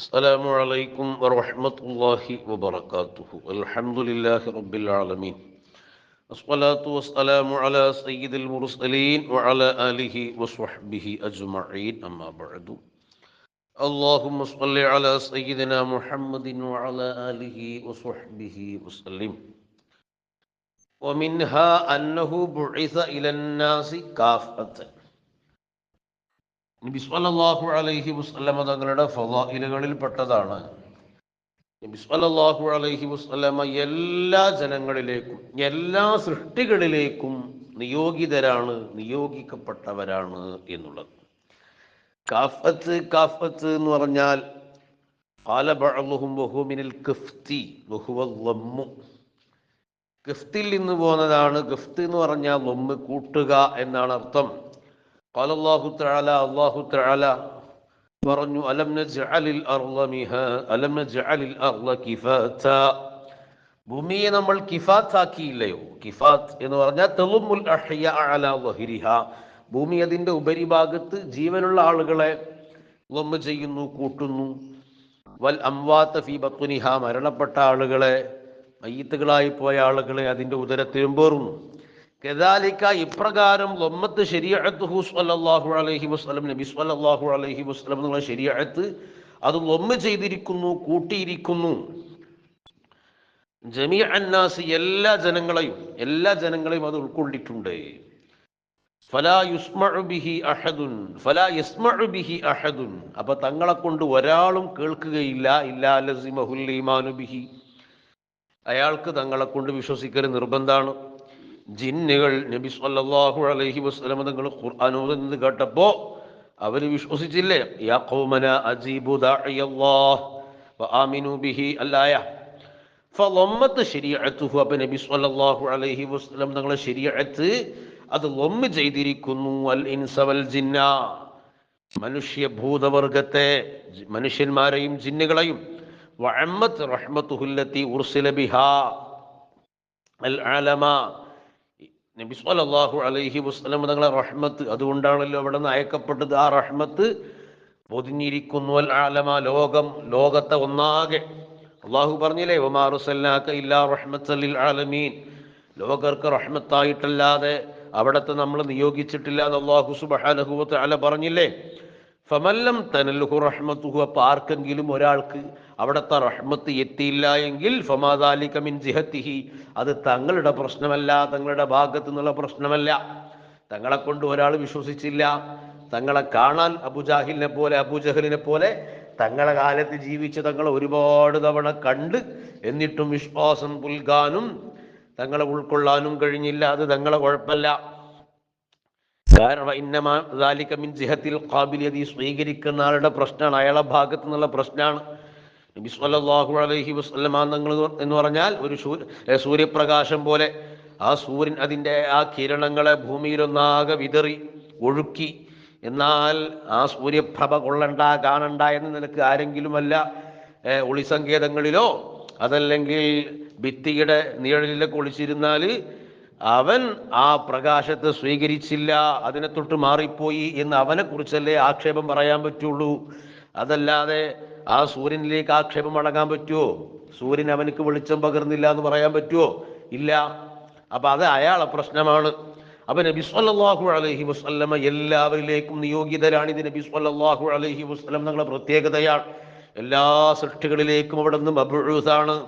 السلام عليكم ورحمة الله وبركاته الحمد لله رب العالمين الصلاة والسلام على سيد المرسلين وعلى آله وصحبه أجمعين أما بعد اللهم صل على سيدنا محمد وعلى آله وصحبه وسلم ومنها أنه بعث إلى الناس كافة നബി സ്വല്ലല്ലാഹു അലൈഹി വസ്ലമ തങ്ങളുടെ ഫലാഹിലുകളിൽ പെട്ടതാണ്. നബി സ്വല്ലല്ലാഹു അലൈഹി വസ്ലമ എല്ലാ ജനങ്ങളിലേക്കും എല്ലാ സൃഷ്ടികളിലേക്കും നിയോഗിതരാണ് നിയോഗിക്കപ്പെട്ടവരാണ് എന്നുള്ളത്. കാഫത്ത് കാഫത്ത് എന്ന് പറഞ്ഞാൽ ഗഫ്തിൽ നിന്ന് പോന്നതാണ് ഗഫ്ത് എന്ന് പറഞ്ഞാൽ ലൊമ്മ് കൂട്ടുക എന്നാണ് അർത്ഥം. قال الله تعالى الله تعالى പറഞ്ഞു അലം നജ്അലിൽ അർള മിഹാ അലം നജ്അലിൽ അർള കിഫാത ഭൂമിയെ നമ്മൾ കിഫാത്ത് ആക്കിയില്ലയോ കിഫാത്ത് എന്ന് പറഞ്ഞാൽ തെളുമുൽ അഹ്യ അല വഹിരിഹ ഭൂമി അതിന്റെ ഉപരിഭാഗത്ത് ജീവനുള്ള ആളുകളെ ലൊമ്മ് ചെയ്യുന്നു കൂട്ടുന്നു വൽ അംവാത്ത ഫി ബത്തുനിഹ മരണപ്പെട്ട ആളുകളെ മയ്യത്തുകളായി പോയ ആളുകളെ അതിന്റെ ഉദരത്തിലും പേറുന്നു കെദാലിക്ക ഇപ്രകാരം ലൊമ്മത്ത് ശരിയത്ത് ഹുസ്വല്ലാഹു അലഹി വസ്ലം നബി സ്വല്ലാഹു അലഹി വസ്ലം എന്നുള്ള ശരിയത്ത് അത് ലൊമ്മ ചെയ്തിരിക്കുന്നു കൂട്ടിയിരിക്കുന്നു. ജമീ അന്നാസ് എല്ലാ ജനങ്ങളെയും എല്ലാ ജനങ്ങളെയും അത് ഉൾക്കൊണ്ടിട്ടുണ്ട് ഫലാ ഫലാ അപ്പൊ തങ്ങളെ കൊണ്ട് ഒരാളും കേൾക്കുകയില്ല ഇല്ലാ ലസിമഹുൽ അയാൾക്ക് തങ്ങളെ കൊണ്ട് വിശ്വസിക്കൽ നിർബന്ധമാണ് ജിന്നുകൾ നബി സല്ലല്ലാഹു അലൈഹി വസല്ലം തങ്ങൾ ഖുർആൻ ഓതുന്നത് കേട്ടപ്പോ അവർ വിശ്വസിച്ചില്ലേ യാ ഖൗമന അജീബു ദാഇയല്ലാഹ് ബിഹി അല്ലായ ഫളമ്മത്ത് ശരീഅത്തുഹു അബ നബി സല്ലല്ലാഹു അലൈഹി വസല്ലം തങ്ങളെ ശരീഅത്ത് അത് ലൊമ്മ് ചെയ്തിരിക്കുന്നു അൽ ഇൻസ വൽ ജിന്ന. മനുഷ്യ ഭൂതവർഗത്തെ മനുഷ്യന്മാരെയും ജിന്നുകളെയും വഅമ്മത്ത് റഹ്മത്തുഹുല്ലത്തി ഉർസില ബിഹാ അൽ ആലമ. നബി സല്ലല്ലാഹു അലൈഹി വസല്ലം തങ്ങളെ റഹ്മത്ത് അതുകൊണ്ടാണല്ലോ അവിടെ നിന്ന് അയക്കപ്പെട്ടത്. ആ റഹ്മത്ത് പൊതിഞ്ഞിരിക്കുന്നു. ആലമ ലോകം ലോകത്തെ ഒന്നാകെ. അള്ളാഹു പറഞ്ഞില്ലേ ഒമാറുസല്ലാക്ക ഇല്ലാ റഹ്മത്തലിൽ ആലമീൻ. ലോകർക്ക് റഹ്മത്തായിട്ടല്ലാതെ അവിടത്തെ നമ്മൾ നിയോഗിച്ചിട്ടില്ല എന്ന് അള്ളാഹു സുബഹാനഹുവത്ത് അല പറഞ്ഞില്ലേ? ഫമല്ലം തനലുഹു റഹ്മത്തുഹു അപ്പം ആർക്കെങ്കിലും ഒരാൾക്ക് അവിടുത്തെ റഹ്മത്ത് എത്തിയില്ല എങ്കിൽ ഫമാദാലിക മിൻ ജിഹത്തിഹി അത് തങ്ങളുടെ പ്രശ്നമല്ല തങ്ങളുടെ ഭാഗത്തു നിന്നുള്ള പ്രശ്നമല്ല. തങ്ങളെ കൊണ്ട് ഒരാൾ വിശ്വസിച്ചില്ല. തങ്ങളെ കാണാൻ അബുജാഹിലിനെ പോലെ അബുജഹലിനെ പോലെ തങ്ങളെ കാലത്ത് ജീവിച്ച് തങ്ങളെ ഒരുപാട് തവണ കണ്ട് എന്നിട്ടും വിശ്വാസം പുൽകാനും തങ്ങളെ ഉൾക്കൊള്ളാനും കഴിഞ്ഞില്ല. അത് തങ്ങളെ കുഴപ്പമല്ല. കാരണം ഇന്നമാലിക മിൻ കാബിലിയത് ഈ സ്വീകരിക്കുന്ന ആളുടെ പ്രശ്നമാണ് അയാളെ ഭാഗത്തു നിന്നുള്ള പ്രശ്നമാണ് നബി സല്ലല്ലാഹു അലൈഹി വസല്ലമ എന്ന് പറഞ്ഞാൽ ഒരു സൂര്യപ്രകാശം പോലെ ആ സൂര്യൻ അതിന്റെ ആ കിരണങ്ങളെ ഭൂമിയിലൊന്നാകെ വിതറി ഒഴുക്കി. എന്നാൽ ആ സൂര്യപ്രഭ കൊള്ളണ്ട കാണണ്ട എന്ന് നിനക്ക് ആരെങ്കിലുമല്ല ഒളിസങ്കേതങ്ങളിലോ അതല്ലെങ്കിൽ ഭിത്തിയുടെ നിഴലിലൊക്കെ ഒളിച്ചിരുന്നാൽ അവൻ ആ പ്രകാശത്തെ സ്വീകരിച്ചില്ല അതിനെ തൊട്ട് മാറിപ്പോയി എന്ന് അവനെ കുറിച്ചല്ലേ ആക്ഷേപം പറയാൻ പറ്റുള്ളൂ. അതല്ലാതെ ആ സൂര്യനിലേക്ക് ആക്ഷേപം അടങ്ങാൻ പറ്റുമോ സൂര്യൻ അവനക്ക് വെളിച്ചം പകർന്നില്ല എന്ന് പറയാൻ പറ്റുമോ ഇല്ല. അപ്പൊ അത് അയാളെ പ്രശ്നമാണ്. അപ്പൊ നബി സല്ലല്ലാഹു അലൈഹി വസല്ലമ എല്ലാവരിലേക്കും നിയോഗിതരാണ് ഇത് നബി സല്ലല്ലാഹു അലൈഹി വസല്ലം തങ്ങളുടെ പ്രത്യേകതയാണ്. എല്ലാ സൃഷ്ടികളിലേക്കും അവിടെ നിന്ന് മബൂസാണ്.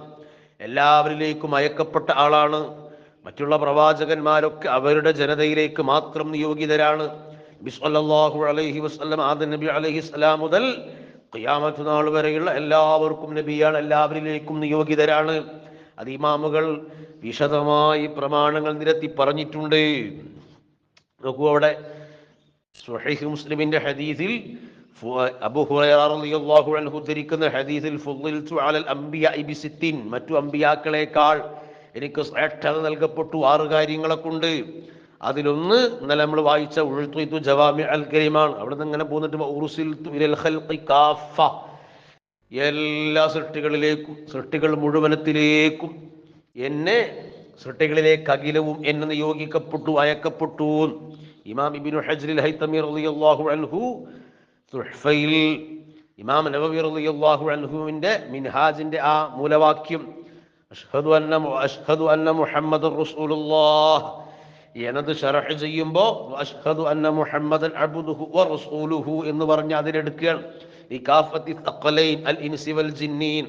എല്ലാവരിലേക്കും അയക്കപ്പെട്ട ആളാണ്. മറ്റുള്ള പ്രവാചകന്മാരൊക്കെ അവരുടെ ജനതയിലേക്ക് മാത്രം നിയോഗിതരാണ്. നബി സല്ലല്ലാഹു അലൈഹി വസല്ലം ആദ നബി അലൈഹി സ്വലാം മുതൽ ഖിയാമത്ത് നാൾ വരെയുള്ള എല്ലാവർക്കും നബിയാണ് എല്ലാവരിലേക്കും നിയോഗിതരാണ്. അത് ഇമാമുകൾ വിശദമായി പ്രമാണങ്ങൾ നിരത്തി പറഞ്ഞിട്ടുണ്ട്. നോക്കൂ അവിടെ മുസ്ലിമിന്റെ ഹദീസിൽ അബു ഹുറൈറളിയല്ലാഹു അൻഹു ധരിക്കുന്ന ഹദീസിൽ മറ്റു അംബിയാക്കളെക്കാൾ എനിക്ക് ശ്രേഷ്ഠത നൽകപ്പെട്ടു. ആറ് കാര്യങ്ങളെ കൊണ്ട് അതിലൊന്ന് ഇന്നലെ നമ്മൾ വായിച്ച ഉഴുത്തു ജവാമി അൽ കരീമാണ് അവിടെ നിന്ന് ഇങ്ങനെ പോന്നിട്ട് എല്ലാ സൃഷ്ടികളിലേക്കും സൃഷ്ടികൾ മുഴുവനത്തിലേക്കും എന്നെ സൃഷ്ടികളിലേക്ക് അഖിലവും എന്നെ നിയോഗിക്കപ്പെട്ടു അയക്കപ്പെട്ടു. ഇമാം ഇബിനു ഹജ്രിൽ ഹൈത്തമി റളിയല്ലാഹു അൻഹു തുഹ്ഫയിൽ ഇമാം നബവി റളിയല്ലാഹു അൻഹുവിന്റെ മിൻഹാജിന്റെ ആ മൂലവാക്യം അഷ്ഹദു അന്ന അഷ്ഹദു അന്ന മുഹമ്മദ് റസൂലുള്ളാഹ്. എന്നത് ഷറഹ് ചെയ്യുമ്പോൾ അഷ്ഹദു അന്ന മുഹമ്മദൻ അബ്ദുഹു വ റസൂലുഹു എന്ന് പറഞ്ഞ് അതിലെടുക്കുകയാണ്. ഈ കാഫത്തി തഖലൈൻ അൽ ഇൻസി വൽ ജിന്നീൻ.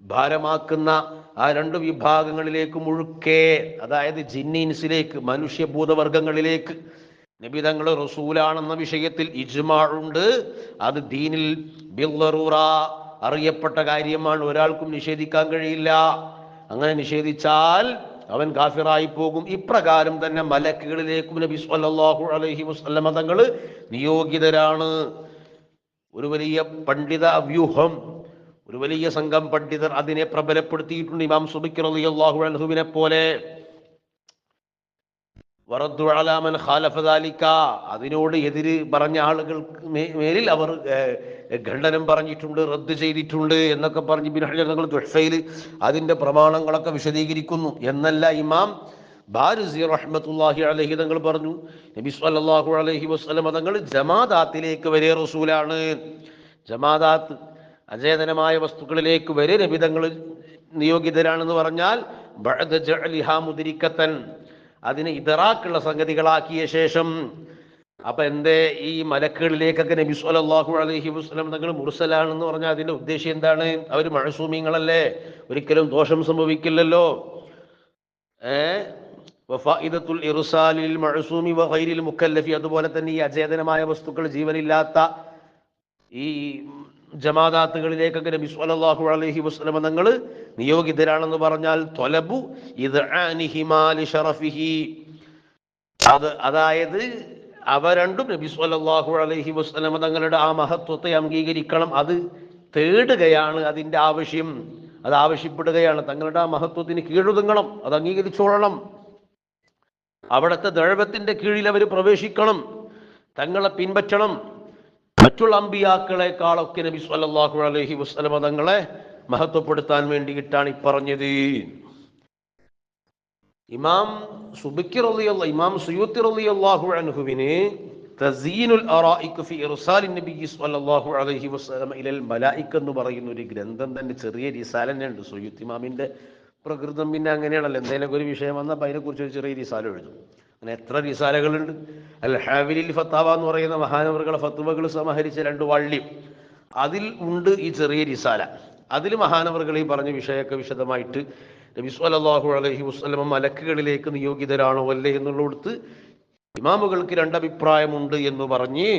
ഭാരമാക്കുന്ന ആ രണ്ട് വിഭാഗങ്ങളിലേക്ക് മുഴുക്കെ അതായത് ജിന്നീൻസിലേക്ക് മനുഷ്യഭൂതവർഗങ്ങളിലേക്ക് നബി തങ്ങൾ റസൂലാണെന്ന വിഷയത്തിൽ ഇജ്മാഉണ്ട് അത് ദീനിൽ ബില്ലറൂറ അറിയപ്പെട്ട കാര്യമാണ്. ഒരാൾക്കും നിഷേധിക്കാൻ കഴിയില്ല. അങ്ങനെ നിഷേധിച്ചാൽ അവൻ കാഫിറായി പോകും ഇപ്രകാരം തന്നെ മലക്കുകളിലേക്കും നബി സ്വല്ലല്ലാഹു അലൈഹി വസല്ലമ തങ്ങൾ നിയോഗിതരാണ്. ഒരു വലിയ പണ്ഡിത വ്യൂഹം ഒരു വലിയ സംഘം പണ്ഡിതർ അതിനെ പ്രബലപ്പെടുത്തിയിട്ടുണ്ട് ഇമാം സുബിക് റളിയല്ലാഹു അൻഹുവിനെ പോലെ. വറദ്ദു അലാ മൻ ഖാലഫ ദാലിക. അതിനോട് എതിര് പറഞ്ഞ ആളുകൾ മേലിൽ അവർ ഖണ്ഡനം പറഞ്ഞിട്ടുണ്ട് റദ്ദ് ചെയ്തിട്ടുണ്ട് എന്നൊക്കെ പറഞ്ഞ് ബിൻ ഹജർ തങ്ങൾ തുഹ്ഫയിൽ അതിന്റെ പ്രമാണങ്ങളൊക്കെ വിശദീകരിക്കുന്നു. എന്നല്ല ഇമാം ബാരുസി റഹ്മത്തുല്ലാഹി അലഹി തങ്ങൾ പറഞ്ഞു നബി സ്വല്ലല്ലാഹു അലഹി വസ്ലം തങ്ങൾ ജമാദാത്തിലേക്ക് വരെ റസൂലാണ്. ജമാദാത്ത് അചേതനമായ വസ്തുക്കളിലേക്ക് വരെ നബി തങ്ങൾ നിയോഗിതരാണെന്ന് പറഞ്ഞാൽ മുദ്രിക്കത്തൻ അതിനെ ഇതറാക്കുള്ള സംഗതികളാക്കിയ ശേഷം അപ്പൊ എന്റെ ഈ മലക്കുകളിലേക്കൊക്കെ നബി സ്വല്ലല്ലാഹു അലൈഹി വസല്ലം തങ്ങൾ മുർസലാണെന്ന് പറഞ്ഞാൽ അതിന്റെ ഉദ്ദേശം എന്താണ്? അവർ മഴസൂമിങ്ങളല്ലേ ഒരിക്കലും ദോഷം സംഭവിക്കില്ലല്ലോ. ഏഹ് വഫായിദത്തുൽ ഇർസാലിൽ മുക്കല്ലഫി അതുപോലെ തന്നെ ഈ അചേതനമായ വസ്തുക്കൾ ജീവനില്ലാത്ത ഈ ജമാദാത്തുകളിലേക്കൊക്കെ നബി സ്വല്ലല്ലാഹു അലഹി വസ്ലമ തങ്ങൾ നിയോഗിതരാണെന്ന് പറഞ്ഞാൽ തൊലബു ഇത് അത് അതായത് അവ രണ്ടും നബി സ്വല്ലല്ലാഹു അലഹി വസ്ലമ തങ്ങളുടെ ആ മഹത്വത്തെ അംഗീകരിക്കണം. അത് തേടുകയാണ് അതിന്റെ ആവശ്യം. അത് ആവശ്യപ്പെടുകയാണ്. തങ്ങളുടെ ആ മഹത്വത്തിന് കീഴൊതുങ്ങണം. അത് അംഗീകരിച്ചോളണം. അവിടുത്തെ ദഴവത്തിന്റെ കീഴിൽ അവർ പ്രവേശിക്കണം. തങ്ങളെ പിൻപറ്റണം. മറ്റുള്ള അമ്പിയാക്കളെക്കാളൊക്കെ നബി സ്വല്ലല്ലാഹു അലഹി വസല്ലമ തങ്ങളെ മഹത്വപ്പെടുത്താൻ വേണ്ടിയിട്ടാണ് ഈ പറഞ്ഞത്. ഇമാം സുബിക്ക് റളിയല്ല ഇമാം സുയൂത്തി റളിയല്ലാഹു അൻഹുവിന് തസീനുൽ അറായിക്ക് ഫി ഇർസാലിൻ നബി സ്വല്ലല്ലാഹു അലൈഹി വസല്ലം ഇലൽ മലായിക എന്ന് പറയുന്ന ഒരു ഗ്രന്ഥം തന്നെ ചെറിയ റിസാല ഉണ്ട്. സുയൂത്ത് ഇമാമിന്റെ പ്രകൃതം പിന്നെ അങ്ങനെയാണല്ലോ. എന്തെങ്കിലും ഒരു വിഷയം വന്നാൽ അതിനെക്കുറിച്ച് ഒരു ചെറിയ റിസാല എഴുതും. അങ്ങനെ എത്ര റിസാലകളുണ്ട് അൽ ഹാവിലിൽ ഫത്താവ എന്ന് പറയുന്ന മഹാനവറുകളെ ഫത്തുവകൾ സമാഹരിച്ച രണ്ട് വള്ളി. അതിൽ ഉണ്ട് ഈ ചെറിയ റിസാല അതിൽ മഹാനവറുകൾ ഈ പറഞ്ഞ വിഷയമൊക്കെ വിശദമായിട്ട് നബി സ്വല്ലല്ലാഹു അലൈഹി വസല്ലമ മലക്കുകളിലേക്ക് നിയോഗിതരാണോ അല്ലേ എന്നുള്ളിടത്ത് ഇമാമുകൾക്ക് രണ്ടഭിപ്രായമുണ്ട് എന്ന് പറഞ്ഞ്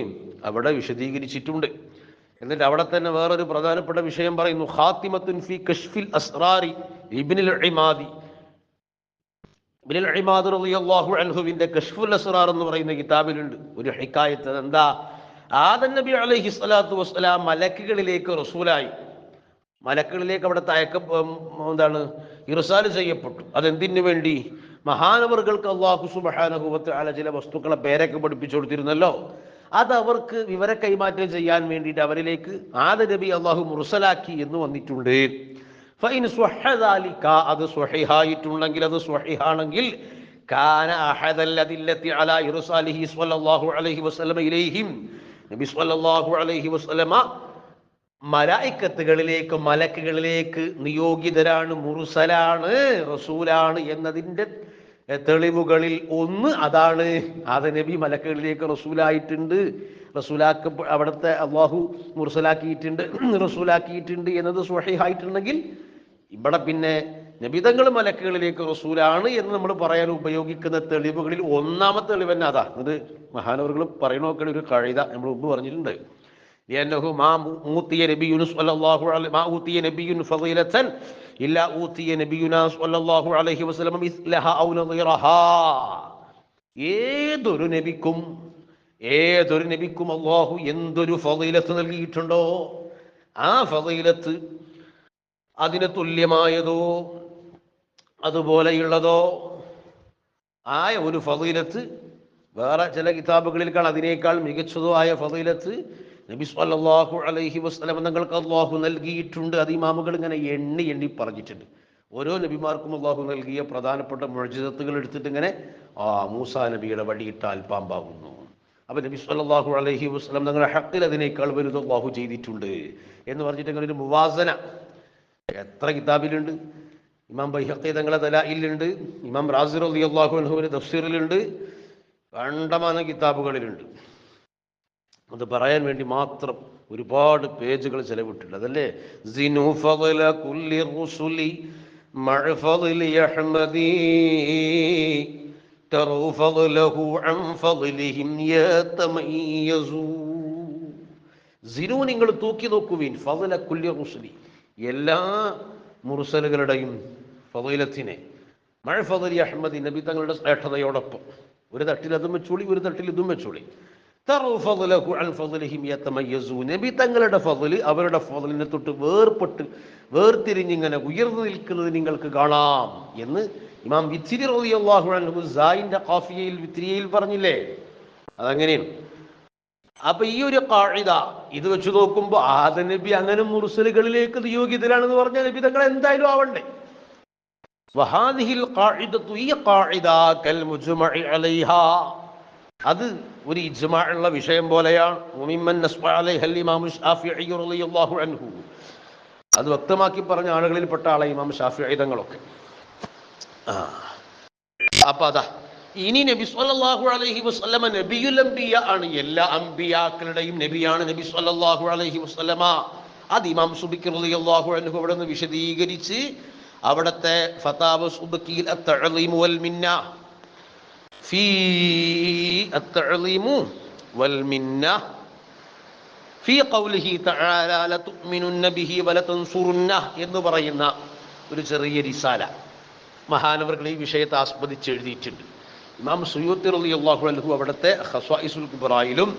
അവിടെ വിശദീകരിച്ചിട്ടുണ്ട്. എന്നിട്ട് അവിടെ തന്നെ വേറൊരു പ്രധാനപ്പെട്ട വിഷയം പറയുന്നു ഖാത്തിമത്തുൻ ഫി കഷ്ഫിൽ അസ്റാരി ഇബിനിൽ ഇമാദി. അൻഹുവിന്റെ അസ്റാർ എന്ന് പറയുന്ന കിതാബിലുണ്ട്. ഒരു ഹിക്കായത്ത് എന്താ ആദൻ നബി അലൈഹി സ്വലാത്തു വസ്സലാം മലക്കുകളിലേക്ക് റസൂലായി. മലക്കുകളിലേക്ക് അവിടെ തയക്ക എന്താണ്? ഇർസാൽ ചെയ്യപ്പെട്ടു. അതെന്തിനു വേണ്ടി? മഹാനവറുകൾക്ക് അള്ളാഹു സുബഹാനഹുവത്ത് ചില വസ്തുക്കളെ പേരൊക്കെ പഠിപ്പിച്ചു കൊടുത്തിരുന്നല്ലോ. അത് അവർക്ക് വിവര കൈമാറ്റം ചെയ്യാൻ വേണ്ടിയിട്ട് അവരിലേക്ക് ആദ നബി അള്ളാഹു മുറുസലാക്കി എന്ന് വന്നിട്ടുണ്ട്. അത് സ്വഹിഹായിട്ടുണ്ടെങ്കിൽ അത് സ്വഹിഹാണെങ്കിൽ കാന അഹദല്ലദില്ലത്തി അലാ ഇർസാലിഹി സ്വല്ലല്ലാഹു അലൈഹി വസല്ലമ ഇലൈഹിം. നബി സ്വല്ലല്ലാഹു അലൈഹി വസല്ലമ മലായിക്കത്തുകളിലേക്ക് മലക്കുകളിലേക്ക് നിയോഗിതരാണ് മുറുസലാണ് റസൂലാണ് എന്നതിന്റെ തെളിവുകളിൽ ഒന്ന് അതാണ്. അത് നബി മലക്കുകളിലേക്ക് റസൂലായിട്ടുണ്ട്. റസൂലാക്ക അവിടുത്തെ അള്ളാഹു മുർസലാക്കിയിട്ടുണ്ട്. റസൂലാക്കിയിട്ടുണ്ട് എന്നത് സ്വഹിഹായിട്ടുണ്ടെങ്കിൽ ഇവിടെ പിന്നെ നബിതങ്ങൾ മലക്കുകളിലേക്ക് റസൂലാണ് എന്ന് നമ്മൾ പറയാൻ ഉപയോഗിക്കുന്ന തെളിവുകളിൽ ഒന്നാമത്തെ തെളിവ് തന്നെ അതാ. ഇത് മഹാനവറുകൾ പറയണോക്കണ ഒരു കഴിത നമ്മൾ മുമ്പ് പറഞ്ഞിട്ടുണ്ട്. ഏതൊരു നബിക്കും ഏതൊരു നബിക്കും അള്ളാഹു എന്തൊരു ഫതയിലത്ത് നൽകിയിട്ടുണ്ടോ? ആ ഫതയിലത്ത് അതിന് തുല്യമായതോ അതുപോലെയുള്ളതോ ആയ ഒരു ഫതിലത്ത് വേറെ ചില കിതാബുകളിൽ കാണാം അതിനേക്കാൾ മികച്ചതോ ആയ ഫതിലത്ത് നബി സല്ലല്ലാഹു അലൈഹി വസല്ലം തങ്ങൾക്ക് അള്ളാഹു നൽകിയിട്ടുണ്ട്. അത് ഇമാമുകൾ ഇങ്ങനെ എണ്ണി എണ്ണി പറഞ്ഞിട്ടുണ്ട്. ഓരോ നബിമാർക്കും അള്ളാഹു നൽകിയ പ്രധാനപ്പെട്ട മുഴജിതത്തുകൾ എടുത്തിട്ട് ഇങ്ങനെ ആ മൂസ നബിയുടെ വടിയിട്ടാൽ പാമ്പാകുന്നു അപ്പം നബി സല്ലല്ലാഹു അലൈഹി വസ്ലം തങ്ങളുടെ ഹക്കിൽ അതിനേക്കാൾ വലുത് അള്ളാഹു ചെയ്തിട്ടുണ്ട് എന്ന് പറഞ്ഞിട്ട് അങ്ങനെ ഒരു മുവാസന എത്ര കിതാബിലുണ്ട്? ഇമാം ബൈഹക്കി തങ്ങളെ തലായിലുണ്ട് ഇമാം റാസിർ അലി അള്ളാഹു അലഹുവിന്റെ തഫ്സീറിലുണ്ട്. കണ്ടമാനം കിതാബുകളിലുണ്ട്. അത് പറയാൻ വേണ്ടി മാത്രം ഒരുപാട് പേജുകൾ ചെലവിട്ടിട്ടുണ്ട്. അതല്ലേ? നിങ്ങൾ തൂക്കി നോക്കുവീൻ റുസുലി. എല്ലാ മുർസലുകളുടെയും ഫതീലത്തിനെ മഴ ഫതലി അഹമ്മദ് നബി തങ്ങളുടെ ശ്രേഷ്ഠതയോടൊപ്പം. ഒരു തട്ടിൽ അതും വെച്ചോളി ഒരു തട്ടിൽ ഇതും വെച്ചോളി. നബി തങ്ങളുടെ ഫതിൽ അവരുടെ ഫതിലിനെ തൊട്ട് വേർപെട്ട് വേർതിരിഞ്ഞിങ്ങനെ ഉയർന്നു നിൽക്കുന്നത് നിങ്ങൾക്ക് കാണാം എന്ന് ഇമാം വിത്തിരി റളിയല്ലാഹു അൻഹു സായിന്റെ കാഫിയയിൽ വിത്തിരിയയിൽ പറഞ്ഞില്ലേ? അതങ്ങനെയാണ് അപ്പൊ ഈ ഒരു കാഴിത ഇത് വെച്ച് നോക്കുമ്പോൾ ആദ നബി അങ്ങനെ മുർസലുകളിലേക്ക് നിയോഗിതരാണെന്ന് പറഞ്ഞ നബി തങ്ങൾ എന്തായാലും ആവണ്ടേ? അത് ഒരു ഇജ്മാ ഉള്ള വിഷയം പോലെയാണ്. അത് വ്യക്തമാക്കി പറഞ്ഞ ആളുകളിൽപ്പെട്ട ആളെ ഇമാം ഷാഫി തങ്ങളൊക്കെ. അപ്പൊ അതാ. ഇനി നബി സല്ലല്ലാഹു അലൈഹി വസല്ലമ നബിയുൽ അംബിയ ആണ്. എല്ലാ അംബിയാക്കളുടെയും നബിയാണ് നബി സല്ലല്ലാഹു അലൈഹി വസല്ലമ. അത് ഇമാം സുബിക്ക് റളിയല്ലാഹു അൻഹു അവിടെ നിന്ന് വിശദീകരിച്ച് അവിടുത്തെ ഫതാവ് സുബക്കിയിൽ മിന്ന. ഫീ അത്തഅലീമു മിന്ന. ഫീ ഖൗലിഹി തആല ലതുഅ്മിനുന്ന ബിഹി എന്ന് പറയുന്ന ഒരു ചെറിയ റിസാല. മഹാനവർകൾ ഈ വിഷയത്തെ ആസ്പദിച്ച് എഴുതിയിട്ടുണ്ട്. ഇമാം സുയൂത്തി റളിയല്ലാഹു അലഹു അവിടുത്തെ ഖസ്വായിസുൽ കുബറായിലും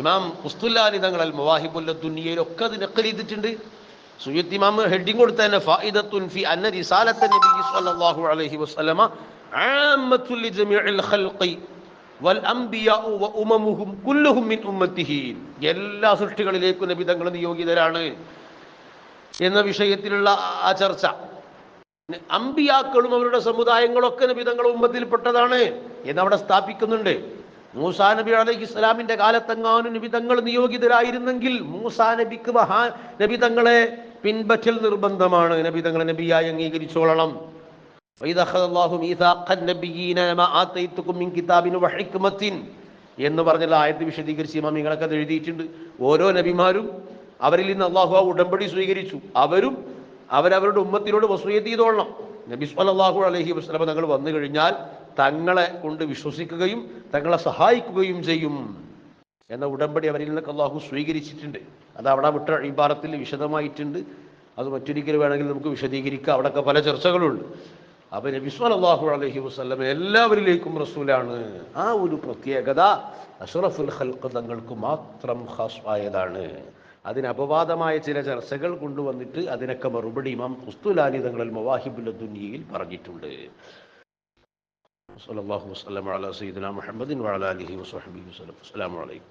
ഇമാം ഉസ്തുല്ലാനി തങ്ങൾ അൽ മവാഹിബുല്ല ദുനിയയിലൊക്കെ അത് നക്കൽ ചെയ്തിട്ടുണ്ട്. സുയൂത്തി ഇമാം ഹെഡിങ് കൊടുത്ത തന്നെ ഫായിദത്തുൻ ഫി അന്ന റിസാലത്ത നബി സ്വല്ലല്ലാഹു അലൈഹി വസല്ലമ ആമത്തുൽ ജമീഉൽ ഖൽഖി വൽ അംബിയാഉ വ ഉമമുഹും കുല്ലുഹും മിൻ ഉമ്മത്തിഹി. എല്ലാ സൃഷ്ടികളിലേക്കും നബി തങ്ങൾ നിയോഗിതരാണ്. എന്ന വിഷയത്തിലുള്ള ആ ചർച്ച അമ്പിയാക്കളും അവരുടെ സമുദായങ്ങളൊക്കെ നബിതങ്ങളുടെ ഉമ്പത്തിൽപ്പെട്ടതാണ് എന്നവിടെ സ്ഥാപിക്കുന്നുണ്ട്. മൂസാ നബി അലൈഹി ഇസ്ലാമിന്റെ കാലത്തെങ്ങാനും നിബിതങ്ങൾ നിയോഗിതരായിരുന്നെങ്കിൽ മൂസാ നബിക്ക് മഹാ നബിതങ്ങളെ പിൻപറ്റൽ നിർബന്ധമാണ്. നബിതങ്ങളെ നബിയായി അംഗീകരിച്ചോളണം. എന്ന് പറഞ്ഞ ആയത്ത് വിശദീകരിച്ച് ഇമാമിങ്ങളൊക്കെ എഴുതിയിട്ടുണ്ട്. ഓരോ നബിമാരും അവരിൽ നിന്ന് അള്ളാഹു ആ ഉടമ്പടി സ്വീകരിച്ചു. അവരും അവരവരുടെ ഉമ്മത്തിനോട് വസൂയത്ത് ചെയ്തോളണം. നബി സ്വല്ലല്ലാഹു അലഹി വസ്ലമ തങ്ങൾ വന്നു കഴിഞ്ഞാൽ തങ്ങളെ കൊണ്ട് വിശ്വസിക്കുകയും തങ്ങളെ സഹായിക്കുകയും ചെയ്യും എന്ന ഉടമ്പടി അവരിൽ നിന്നൊക്കെ അള്ളാഹു സ്വീകരിച്ചിട്ടുണ്ട്. അത് അവിടെ വിട്ട ഇബാറത്തിൽ വിശദമായിട്ടുണ്ട്. അത് മറ്റൊരിക്കൽ വേണമെങ്കിൽ നമുക്ക് വിശദീകരിക്കാം. അവിടെയൊക്കെ പല ചർച്ചകളുണ്ട്. അപ്പം നബി സ്വല്ലല്ലാഹു അലഹി വസ്ലമ എല്ലാവരിലേക്കും റസൂലാണ്. ആ ഒരു പ്രത്യേകത അഷറഫുൽ ഹൽക്ക് തങ്ങൾക്ക് മാത്രം ഖാസ്വായതാണ് അതിന് അപവാദമായ ചില ചർച്ചകൾ കൊണ്ടുവന്നിട്ട് അതിനൊക്കെ മറുപടി ഇമാം ഉസ്തുലാനി തങ്ങളിൽ മവാഹിബുൽ ദുനിയയിൽ പറഞ്ഞിട്ടുണ്ട്. സലഹു വസല്ലം അലാ സയ്യിദിന മുഹമ്മദിൻ വാലാലിഹി അലൈക്കും.